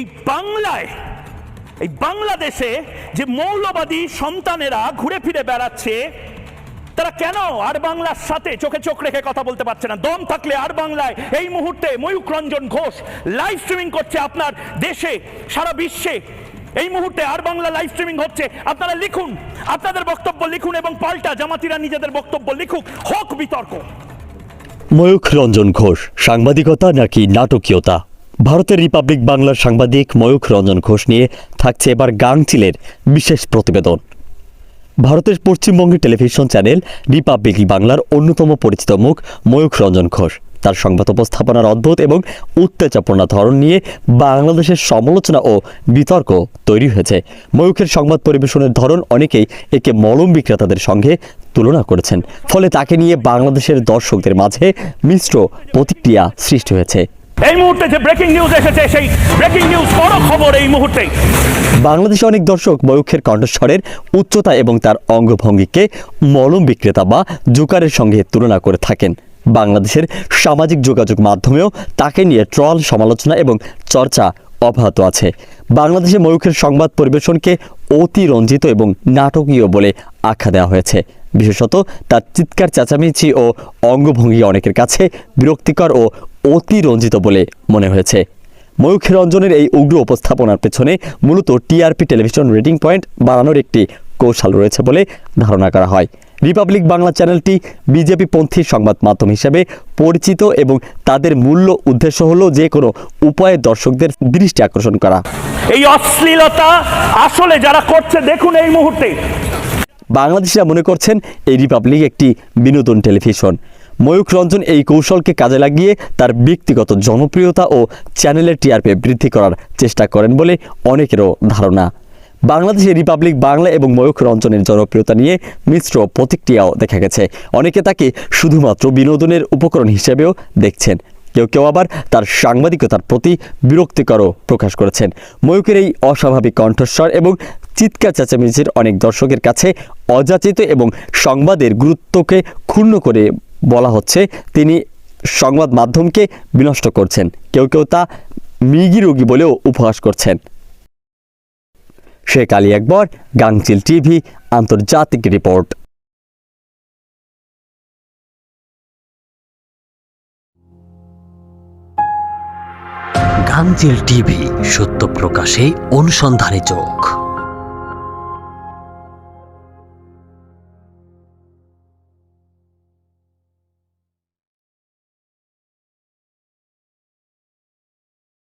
এই বাংলায়, এই বাংলাদেশে যে মৌলবাদী সন্তানেরা ঘুরে ফিরে বেড়াচ্ছে, তারা কেন আর বাংলার সাথে চোখে চোখ রেখে কথা বলতে পারছে না? দম থাকলে আর বাংলায়। এই মুহূর্তে ময়ূক রঞ্জন ঘোষ লাইভ স্ট্রিমিং করছে আপনার দেশে, সারা বিশ্বে। এই মুহূর্তে আর বাংলা লাইভ স্ট্রিমিং হচ্ছে। আপনারা লিখুন, আপনাদের বক্তব্য লিখুন এবং পাল্টা জামাতিরা নিজেদের বক্তব্য লিখুক। হোক বিতর্ক। ময়ূখ রঞ্জন ঘোষ, সাংবাদিকতা নাকি নাটকীয়তা? ভারতের রিপাবলিক বাংলার সাংবাদিক ময়ূখ রঞ্জন ঘোষ নিয়ে থাকছে এবার গাংচিলের বিশেষ প্রতিবেদন। ভারতের পশ্চিমবঙ্গের টেলিভিশন চ্যানেল রিপাবলিক বাংলার অন্যতম পরিচিত মুখ ময়ূখ রঞ্জন ঘোষ। তার সংবাদ উপস্থাপনার অদ্ভুত এবং উত্তেজপূর্ণ ধরন নিয়ে বাংলাদেশের সমালোচনা ও বিতর্ক তৈরি হয়েছে। ময়ূখের সংবাদ পরিবেশনের ধরন অনেকেই একে মলম বিক্রেতাদের সঙ্গে তুলনা করেছেন। ফলে তাকে নিয়ে বাংলাদেশের দর্শকদের মাঝে মিশ্র প্রতিক্রিয়া সৃষ্টি হয়েছে। এই মুহূর্তে যে ব্রেকিং নিউজ এসেছে, সেই ব্রেকিং নিউজ বড় খবর এই মুহূর্তে বাংলাদেশে অনেক দর্শক ময়ূখের কণ্ঠস্বরের উচ্চতা এবং তার অঙ্গভঙ্গিকে মলম বিক্রেতা বা জুকারের সঙ্গে তুলনা করে থাকেন। বাংলাদেশের সামাজিক যোগাযোগ মাধ্যমেও তাকে নিয়ে ট্রল, সমালোচনা এবং চর্চা অব্যাহত আছে। বাংলাদেশে ময়ূখের সংবাদ পরিবেশনকে অতিরঞ্জিত এবং নাটকীয় বলে আখ্যা দেওয়া হয়েছে। বিশেষত তার চিৎকার, চেঁচামেচি ও অঙ্গভঙ্গি অনেকের কাছে বিরক্তিকর ও অতিরঞ্জিত বলে মনে হয়েছে। ময়ূখী রঞ্জনের এই উগ্র উপস্থাপনার পেছনে মূলত টিআরপি টেলিভিশন রেটিং পয়েন্ট বাড়ানোর একটি কৌশল রয়েছে বলে ধারণা করা হয়। রিপাবলিক বাংলা চ্যানেলটি বিজেপি পন্থী সংবাদ মাধ্যম হিসেবে পরিচিত এবং তাদের মূল্য উদ্দেশ্য হলো যে কোনো উপায়ে দর্শকদের দৃষ্টি আকর্ষণ করা। এই অশ্লীলতা আসলে যারা করছে দেখুন এই মুহূর্তে। বাংলাদেশিরা মনে করছেন এই রিপাবলিক একটি বিনোদন টেলিভিশন। ময়ূখ রঞ্জন এই কৌশলকে কাজে লাগিয়ে তার ব্যক্তিগত জনপ্রিয়তা ও চ্যানেলের টিআরপি বৃদ্ধি করার চেষ্টা করেন বলে অনেকেরও ধারণা। বাংলাদেশে রিপাবলিক বাংলা এবং ময়ূখ রঞ্জনের জনপ্রিয়তা নিয়ে মিশ্র প্রতিক্রিয়াও দেখা গেছে। অনেকে তাকে শুধুমাত্র বিনোদনের উপকরণ হিসেবেও দেখছেন। কেউ কেউ আবার তার সাংবাদিকতার প্রতি বিরক্তিকরও প্রকাশ করেছেন। ময়ূকের এই অস্বাভাবিক কণ্ঠস্বর এবং চিৎকার চেঁচামেচির অনেক দর্শকের কাছে অযাচিত এবং সংবাদের গুরুত্বকে ক্ষুণ্ণ করে বলা হচ্ছে তিনি সংবাদ মাধ্যমকে বিনষ্ট করছেন। কেউ কেউ তা মৃগী রোগী বলেও উপহাস করছেন। শেখ আলী একবার গাংচিল টিভি, আন্তর্জাতিক রিপোর্ট। গাংচিল টিভি, সত্য প্রকাশে অনুসন্ধানী চোখ।